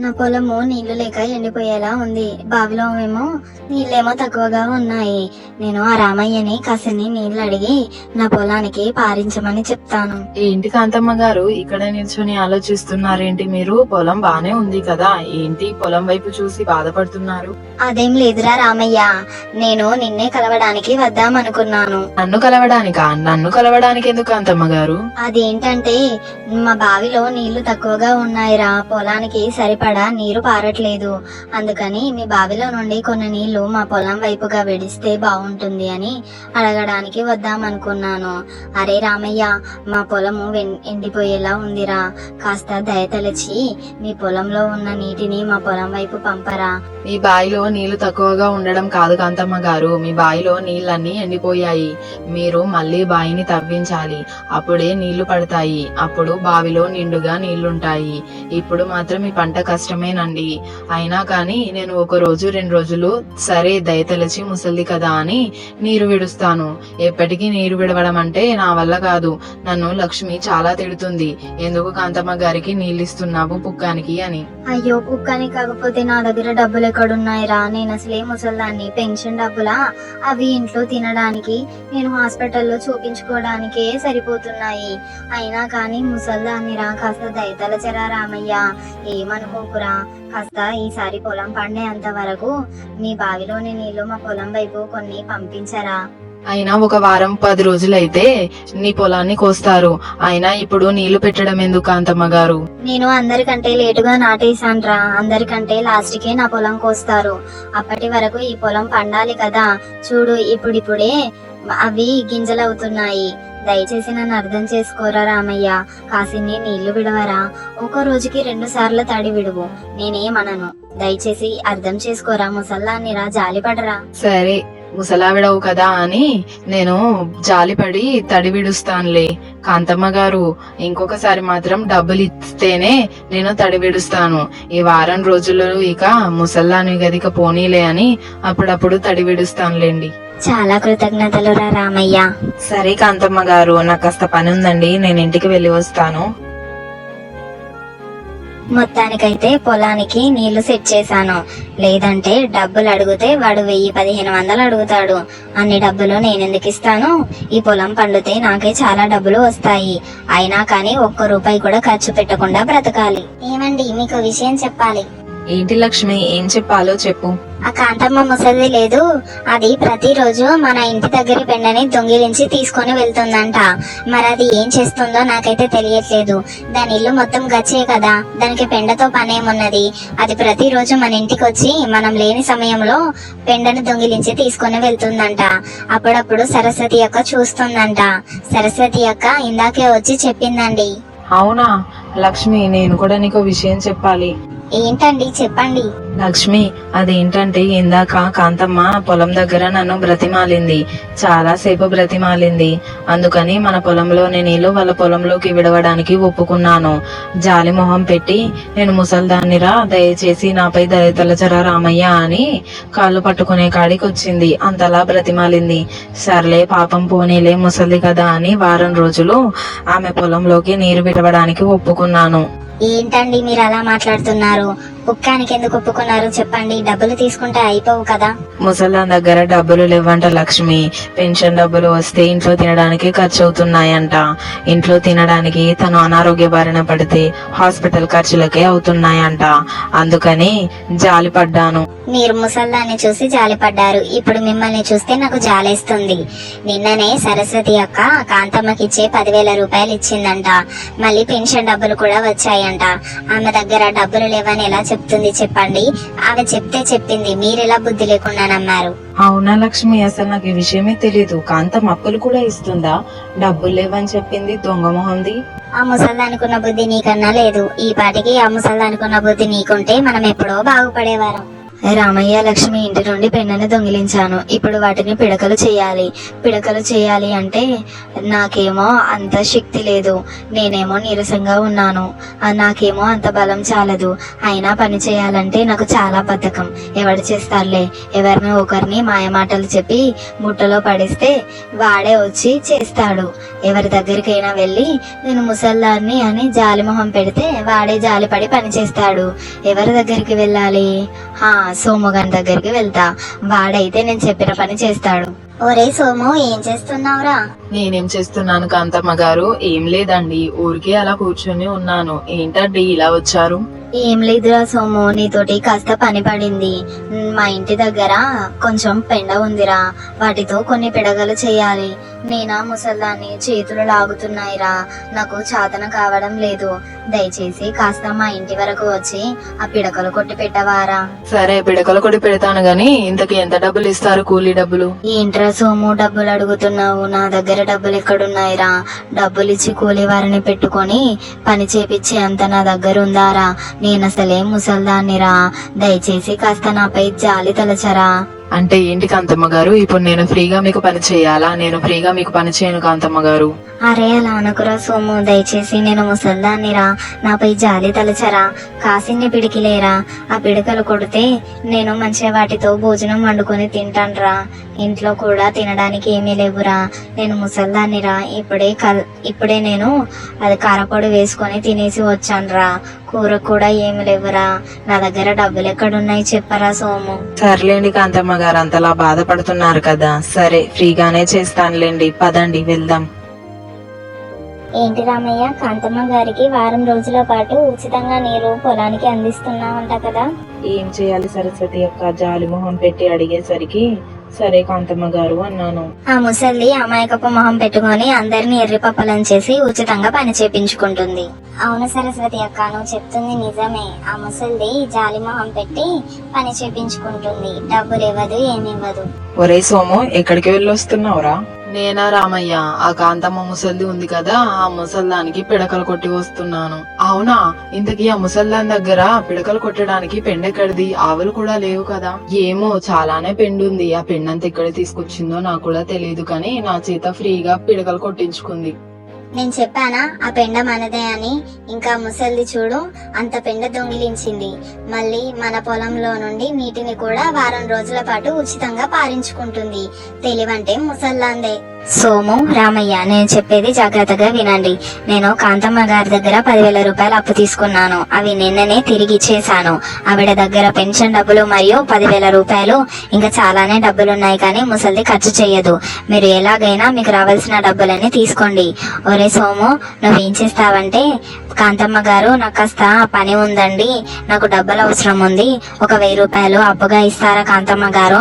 నా పొలము నీళ్ళు లేక ఎండిపోయేలా ఉంది. బావిలో ఏమో నీళ్ళేమో తక్కువగా ఉన్నాయి. నేను ఆ రామయ్యని కాసిని నీళ్ళు అడిగి నా పొలానికి పారించమని చెప్తాను. ఏంటి కాంతమ్మ గారు? ఇక్కడ నిల్చొని ఆలోచిస్తున్నారేంటి మీరు? పొలం బానే ఉంది కదా. ఏంటి పొలం వైపు చూసి బాధపడుతున్నారు? అదేం లేదురా రామయ్య. నేను నిన్నే కలవడానికి వద్దాం అనుకున్నాను నన్ను కలవడానికా? నన్ను కలవడానికి ఎందుకు కాంతమ్మ గారు? అదేంటంటే మా బావిలో నీళ్ళు తక్కువగా ఉన్నాయిరా. పొలానికి సరిపడా నీరు పారట్లేదు. అందుకని మీ బావిలో నుండి కొన్ని నీళ్ళు మా పొలం వైపుగా వెడిస్తే బాగుంటుంది అని అడగడానికి వద్దామనుకున్నాను. అరే రామయ్య మా పొలము ఎండిపోయేలా ఉందిరా. కాస్త దయతలచి మీ పొలంలో ఉన్న నీటిని మా పొలం వైపు పంపరా. మీ బావిలో నీళ్ళు తక్కువగా ఉండడం కాదు కాంతమ్మ గారు. మీ బావిలో నీళ్ళన్నీ ఎండిపోయాయి. మీరు మళ్ళీ బావిని తవ్వించాలి. అప్పుడే నీళ్ళు పడతాయి. అప్పుడు బావిలో నిండుగా నీళ్ళుంటాయి. ఇప్పుడు మాత్రం ఈ పంట కష్టమేనండి. అయినా కానీ నేను ఒక రోజు రెండు రోజులు సరే దయతలచి ముసలిది కదా అని నీరు విడుస్తాను. ఎప్పటికీ నీరు విడవడం అంటే నా వల్ల కాదు. నన్ను లక్ష్మి చాలా తిడుతుంది. ఎందుకు కాంతమ్మ గారికి నీళ్ళు ఇస్తున్నావు పుక్కానికి అని. అయ్యో కుక్కని కాకపోతే నా దగ్గర డబ్బులు ఎక్కడున్నాయిరా? నేను అసలే ముసల్దాన్ని. పెన్షన్ డబ్బులా? అవి ఇంట్లో తినడానికి నేను హాస్పిటల్లో చూపించుకోవడానికే సరిపోతున్నాయి. అయినా కానీ ముసల్దాన్ని రా కాస్త దయతలచరా రామయ్య ఏమనుకోకురా కాస్త ఈసారి పొలం పండేంత వరకు మీ బావిలోని నీళ్ళు మా పొలం వైపు కొన్ని పంపించరా. అయినా ఒక వారం పది రోజులైతే నీ పొలాన్ని కోస్తారు. అయినా ఇప్పుడు నీళ్ళు పెట్టడం ఎందుకు కాంతమ్మ గారు నేను అందరికంటే లేటుగా నాటేశాన్రా. అందరికంటే లాస్ట్ కే నా పొలం కోస్తారు. అప్పటి వరకు ఈ పొలం పండాలి కదా. చూడు ఇప్పుడిప్పుడే అవి గింజలవుతున్నాయి. దయచేసి నన్ను అర్థం చేసుకోరా రామయ్య. కాసిన్ని నీళ్ళు విడవరా. ఒక రోజుకి రెండు సార్లు తడి విడువు. నేనేమనను. దయచేసి అర్థం చేసుకోరా ముసల్లాన్నిరా జాలిపడరా సరే ముసలావిడవు కదా అని నేను జాలిపడి తడి విడుస్తానులే. కాంతమ్మ గారు ఇంకొకసారి మాత్రం డబ్బులు ఇస్తేనే నేను తడి విడుస్తాను. ఈ వారం రోజుల్లో ఇక ముసల్లాని గదిక పోనీలే అని అప్పుడప్పుడు తడి విడుస్తానులేండి. చాలా కృతజ్ఞతలు రా రామయ్య. సరే కాంతమ్మ గారు నాకు కాస్త పని ఉందండి నేను ఇంటికి వెళ్ళి వస్తాను. మొత్తానికైతే పొలానికి నీళ్ళు సెట్ చేశాను. లేదంటే డబ్బులు అడిగితే వాడు వెయ్యి పదిహేను వందలు అడుగుతాడు. అన్ని డబ్బులు నేను ఎందుకు ఇస్తాను? ఈ పొలం పండితే నాకే చాలా డబ్బులు వస్తాయి. అయినా కానీ ఒక్క రూపాయి కూడా ఖర్చు పెట్టకుండా బ్రతకాలి. ఏమండి మీకు విషయం చెప్పాలి. ఏంటి లక్ష్మి? ఏం చెప్పాలో చెప్పు. ఆ కాంతమ్మ ముసలిది లేదు. అది ప్రతిరోజు మన ఇంటి దగ్గర పెండని దొంగిలించి తీసుకొని వెళ్తుందంట. మరి అది ఏం చేస్తుందో నాకైతే తెలియట్లేదు. దాని ఇల్లు మొత్తం గచ్చే కదా. దానికి పెండతో పనేమున్నది. అది ప్రతిరోజు మన ఇంటికి వచ్చి మనం లేని సమయంలో పెండను దొంగిలించి తీసుకొని వెళ్తుందంట. అప్పుడప్పుడు సరస్వతి అక్క చూస్తుందంట. సరస్వతి అక్క ఇందాకే వచ్చి చెప్పిందండి. అవునా? లక్ష్మి నేను కూడా నీకు విషయం చెప్పాలి. ఏంటండి? చెప్పండి. లక్ష్మి అదేంటంటే ఇందాక కాంతమ్మ పొలం దగ్గర నన్ను బ్రతిమాలింది. చాలా సేపు బ్రతిమాలింది. అందుకని మన పొలంలోని నీళ్ళు వాళ్ళ పొలంలోకి విడవడానికి ఒప్పుకున్నాను. జాలి మొహం పెట్టి నేను ముసల్దాన్నిరా దయచేసి నాపై దయతలచరా రామయ్య అని కాళ్ళు పట్టుకునే కాడికి వచ్చింది. అంతలా బ్రతిమాలింది. సర్లే పాపం పోనీలే ముసలిది కదా అని వారం రోజులు ఆమె పొలంలోకి నీరు విడవడానికి ఒప్పుకున్నాను. ఏంటండి మీరు అలా మాట్లాడుతున్నారు? pero కుక్కానికి ఎందుకు ఒప్పుకున్నారు? చెప్పండి డబ్బులు తీసుకుంటే అయిపోవు కదా. ముసలాం దగ్గర డబ్బులు లేవంట లక్ష్మి. పెన్షన్ డబ్బులు వస్తే ఇంట్లో తినడానికి ఖర్చు అవుతున్నాయంట ఇంట్లో తినడానికి తను అనారోగ్య బారిన పడితే హాస్పిటల్ ఖర్చులకే అవుతున్నాయంట. అందుకని జాలి పడ్డాను మీరు ముసల్దాన్ని చూసి జాలిపడ్డారు. ఇప్పుడు మిమ్మల్ని చూస్తే నాకు జాలేస్తుంది. నిన్ననే సరస్వతి అక్క కాంతమ్మకి ఇచ్చే పదివేల రూపాయలు ఇచ్చిందంట మళ్ళీ పెన్షన్ డబ్బులు కూడా వచ్చాయంట. ఆమె దగ్గర డబ్బులు లేవని ఎలా చెప్తుంది చెప్పండి. ఆమె చెప్తే చెప్పింది. మీరెలా బుద్ధి లేకుండా నమ్మారు? అవునా లక్ష్మి అసలు నాకు ఈ విషయమే తెలీదు. కాంతం అప్పులు కూడా ఇస్తుందా? డబ్బులు లేవని చెప్పింది దొంగ మొహంది. ఆ ముసల్దానుకున్న బుద్ధి నీకన్నా లేదు. ఈ పాటికి ఆ ముసల్దానుకున్న బుద్ధి నీకుంటే మనం ఎప్పుడో బాగుపడేవారం. రామయ్య లక్ష్మి ఇంటి నుండి పెన్నని దొంగిలించాను. ఇప్పుడు వాటిని పిడకలు చేయాలి. పిడకలు చేయాలి అంటే నాకేమో అంత శక్తి లేదు. నేనేమో నీరసంగా ఉన్నాను. నాకేమో అంత బలం చాలదు. అయినా పని చేయాలంటే నాకు చాలా బద్ధకం. ఎవడు చేస్తారులే? ఎవరిని ఒకరిని మాయమాటలు చెప్పి బుట్టలో పడిస్తే వాడే వచ్చి చేస్తాడు. ఎవరి దగ్గరికైనా వెళ్ళి నేను ముసల్లాన్ని అని జాలి మొహం పెడితే వాడే జాలిపడి పని చేస్తాడు. ఎవరి దగ్గరికి వెళ్ళాలి? హా సోముగాని దగ్గరికి వెళ్తా. వాడైతే నేను చెప్పిన పని చేస్తాడు. ఒరే సోము ఏం చేస్తున్నావురా? నేనేం చేస్తున్నాను కాంతమ్మ గారు? ఏం లేదండి ఊరికే అలా కూర్చొని ఉన్నాను. ఏంటండి ఇలా వచ్చారు? ఏం లేదురా సోము నీతోటి కాస్త పని పడింది. మా ఇంటి దగ్గర కొంచెం పెండ ఉందిరా. వాటితో కొన్ని పిడగలు చేయాలి. నేనా ముసల్దాన్ని చేతులు లాగుతున్నాయిరా. నాకు చాతన కావడం లేదు. దయచేసి కాస్త మా ఇంటి వరకు వచ్చి ఆ పిడకలు కొట్టి పెట్టవారా? సరే పిడకలు కొడి పెడతాను గాని ఇంతకి ఎంత డబ్బులు ఇస్తారు కూలీ డబ్బులు? ఏంట్రా సోము డబ్బులు అడుగుతున్నావు? నా దగ్గర డబ్బులు ఎక్కడున్నాయిరా? డబ్బులు ఇచ్చి కూలి వారిని పెట్టుకొని పని చేపిచ్చే అంత నా దగ్గర ఉందారా? నేను అసలే ముసల్దాన్నిరా. దయచేసి కాస్త నాపై జాలి తలచరా. అంటే ఏంటి కాంతమ్మ గారు? ఇప్పుడు నేను ఫ్రీగా మీకు పని చేయాలా? నేను ఫ్రీగా మీకు పని చేయను కాంతమ్మ గారు. అరే అలా అనుకురా సోము దయచేసి నేను ముసల్దాన్నిరా నాపై జాలి తలచరా. కాసిన్ని పిడికిలేరా. ఆ పిడకలు కొడితే నేను మంచిగా వాటితో భోజనం వండుకొని తింటానురా. ఇంట్లో కూడా తినడానికి ఏమీ లేవురా. నేను ముసల్దాన్నిరా ఇప్పుడే కల్ ఇప్పుడే నేను అది కారపొడి వేసుకొని తినేసి వచ్చానురా. కూర కూడా ఏమి లేవురా. నా దగ్గర డబ్బులు ఎక్కడున్నాయి చెప్పరా సోము. సర్లేండి కాంతమ్మ గారు అంతలా బాధపడుతున్నారు కదా. సరే ఫ్రీగానే చేస్తానులేండి. పదండి వెళ్దాం. ఏంటి రామయ్య? కాంతమ్మ గారికి వారం రోజుల పాటు ఉచితంగా నీరు పొలానికి అందిస్తున్నావంట కదా. ఏం చేయాలి సరస్వతి అక్క? జాలి మొహం పెట్టి అడిగేసరికి సరే కాంతమ్మ గారు అన్నాను. ఆ ముసల్ది అమాయకపు మొహం పెట్టుకొని అందరిని ఎర్రిపప్పలం చేసి ఉచితంగా పని చేపించుకుంటుంది. అవును సరస్వతి అక్క నువ్వు చెప్తుంది నిజమే. ఆ ముసల్ది జాలి మొహం పెట్టి పని చేపించుకుంటుంది. డబ్బులు ఇవ్వదు ఏమివ్వదు ఒరే సోము ఎక్కడికి వెళ్ళొస్తున్నావురా? నేనా రామయ్య? ఆ కాంతమ్మ ముసల్ది ఉంది కదా ఆ ముసల్దానికి పిడకలు కొట్టి వస్తున్నాను. అవునా? ఇంతకీ ఆ ముసల్దాన్ దగ్గర పిడకలు కొట్టడానికి పెండెక్కడిది? ఆవులు కూడా లేవు కదా. ఏమో చాలానే పెండుంది. ఆ పెండంత ఎక్కడ తీసుకొచ్చిందో నాకు కూడా తెలియదు కానీ నా చేత ఫ్రీగా పిడకలు కొట్టించుకుంది. నేను చెప్పానా ఆ పెండ మనదే అని ఇంకా ముసల్ది చూడు అంత పెండ దొంగిలించింది. మళ్ళీ మన పొలంలో నుండి నీటిని కూడా వారం రోజుల పాటు ఉచితంగా పారించుకుంటుంది. తెలివంటే ముసల్లాందే. సోము రామయ్య నేను చెప్పేది జాగ్రత్తగా వినండి. నేను కాంతమ్మ గారి దగ్గర పదివేల రూపాయలు అప్పు తీసుకున్నాను. అవి నిన్ననే తిరిగి ఇచ్చేశాను. ఆవిడ దగ్గర పెన్షన్ డబ్బులు మరియు పదివేల రూపాయలు. ఇంకా చాలానే డబ్బులు ఉన్నాయి కానీ ముసలిది ఖర్చు చేయదు. మీరు ఎలాగైనా మీకు రావాల్సిన డబ్బులన్నీ తీసుకోండి. ఒరే సోము నువ్వేం చేస్తావంటే కాంతమ్మ గారు నాకు కాస్త పని ఉందండి. నాకు డబ్బులు అవసరం ఉంది. ఒక వెయ్యి రూపాయలు అప్పుగా ఇస్తారా కాంతమ్మ గారు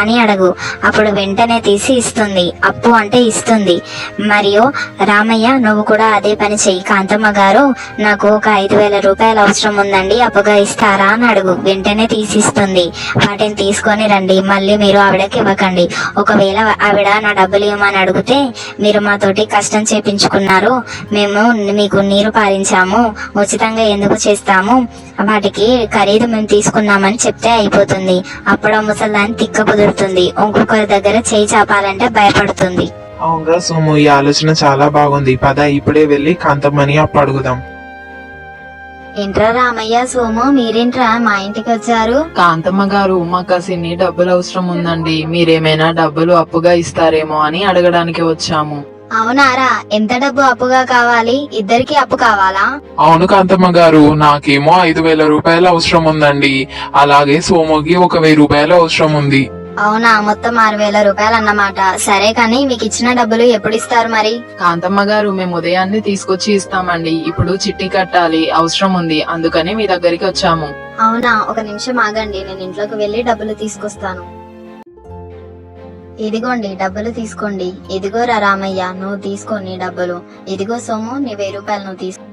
అని అడుగు. అప్పుడు వెంటనే తీసి ఇస్తుంది. అప్పు అంటే ఇస్తుంది. మరియు రామయ్య నువ్వు కూడా అదే పని చెయ్యి. కాంతమ్మ గారు నాకు ఒక ఐదు వేల రూపాయలు అవసరం ఉందండి అప్పుగా ఇస్తారా అని అడుగు. వెంటనే తీసిస్తుంది. వాటిని తీసుకొని రండి మళ్ళీ మీరు ఆవిడకి ఇవ్వకండి. ఒకవేళ ఆవిడ నా డబ్బులు ఇవ్వమని అడిగితే మీరు మాతోటి కష్టం చేపించుకున్నారు. మేము మీకు నీరు పారించాము ఉచితంగా ఎందుకు చేస్తాము? వాటికి ఖరీదు మేము తీసుకున్నామని చెప్తే అయిపోతుంది. అప్పుడు ముసలాన్ని తిక్క కుదురుతుంది. ఇంకొకరి దగ్గర చేయి చాపాలంటే భయపడుతుంది. అవునరా సోము ఈ ఆలోచన చాలా బాగుంది. పద ఇప్పుడే వెళ్ళి కాంతమ్మని అప్పు అడుగుదాం ఏంట్రా రామయ్య సోము మీరేంట్రా మా ఇంటికి వచ్చారు? కాంతమ్మ గారు మాకు కాసిన్ని డబ్బులు అవసరం ఉందండి. మీరేమైనా డబ్బులు అప్పుగా ఇస్తారేమో అని అడగడానికి వచ్చాము. అవునారా ఎంత డబ్బు అప్పుగా కావాలి? ఇద్దరికి అప్పు కావాలా? అవును కాంతమ్మ గారు నాకేమో ఐదు వేల రూపాయలు అవసరం ఉందండి. అలాగే సోముకి ఒక వెయ్యి రూపాయలు అవసరం ఉంది. అవునా మొత్తం ఆరు వేల రూపాయలు అన్నమాట సరే కానీ మీకు ఇచ్చిన డబ్బులు ఎప్పుడు ఇస్తారు మరి? కాంతమ్మ గారు మేము ఉదయాన్నే తీసుకొచ్చి ఇస్తామండి. ఇప్పుడు చిట్టి కట్టాలి అవసరం ఉంది. అందుకని మీ దగ్గరికి వచ్చాము. అవునా ఒక నిమిషం ఆగండి. నేను ఇంట్లోకి వెళ్ళి డబ్బులు తీసుకొస్తాను. ఇదిగోండి డబ్బులు తీసుకోండి. ఇదిగోరా రామయ్య నువ్వు తీసుకో నీ డబ్బులు. ఇదిగో సోము నీ వెయ్యి రూపాయలు నువ్వు తీసుకో.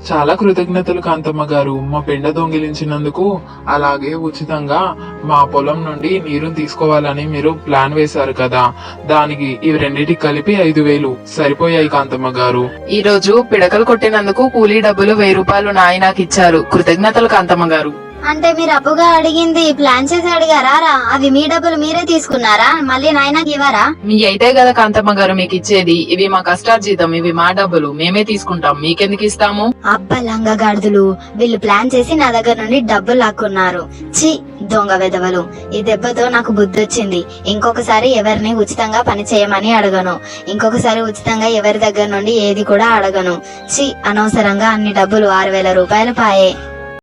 చాలా కృతజ్ఞతలు కాంతమ్మ గారు. మా పెండ దొంగిలించినందుకు అలాగే ఉచితంగా మా పొలం నుండి నీరుని తీసుకోవాలని మీరు ప్లాన్ వేశారు కదా. దానికి ఇవి రెండింటికి కలిపి ఐదు వేలు. సరిపోయాయి కాంతమ్మ గారు. ఈ రోజు పిడకలు కొట్టినందుకు కూలీ డబ్బులు వెయ్యి రూపాయలు నాయ నాకు ఇచ్చారు కృతజ్ఞతలు కాంతమ్మ గారు. అంటే మీరు అప్పుగా అడిగింది ప్లాన్ చేసి అడిగారా? రా అవి మీ డబ్బులు మీరే తీసుకున్నారా? మళ్ళీ నాయనకి ఇవ్వరా? మీ అయితే కదా కాంతమ్మ గారు మీకు ఇచ్చేది. ఇవి మా కష్టార్జితం ఇవి మా డబ్బులు. మేమే తీసుకుంటాం. మీకెందుకు ఇస్తాము? అబ్బ లంగగాడుదులు వీళ్ళు ప్లాన్ చేసి నా దగ్గర నుండి డబ్బులు లాక్కున్నారు. చి దొంగ వెదవలు ఈ దెబ్బతో నాకు బుద్ధి వచ్చింది ఇంకొకసారి ఎవరిని ఉచితంగా పని చేయమని అడగను. ఇంకొకసారి ఉచితంగా ఎవరి దగ్గర నుండి ఏది కూడా అడగను. చి అనవసరంగా అన్ని డబ్బులు ఆరు వేల రూపాయలు పాయే.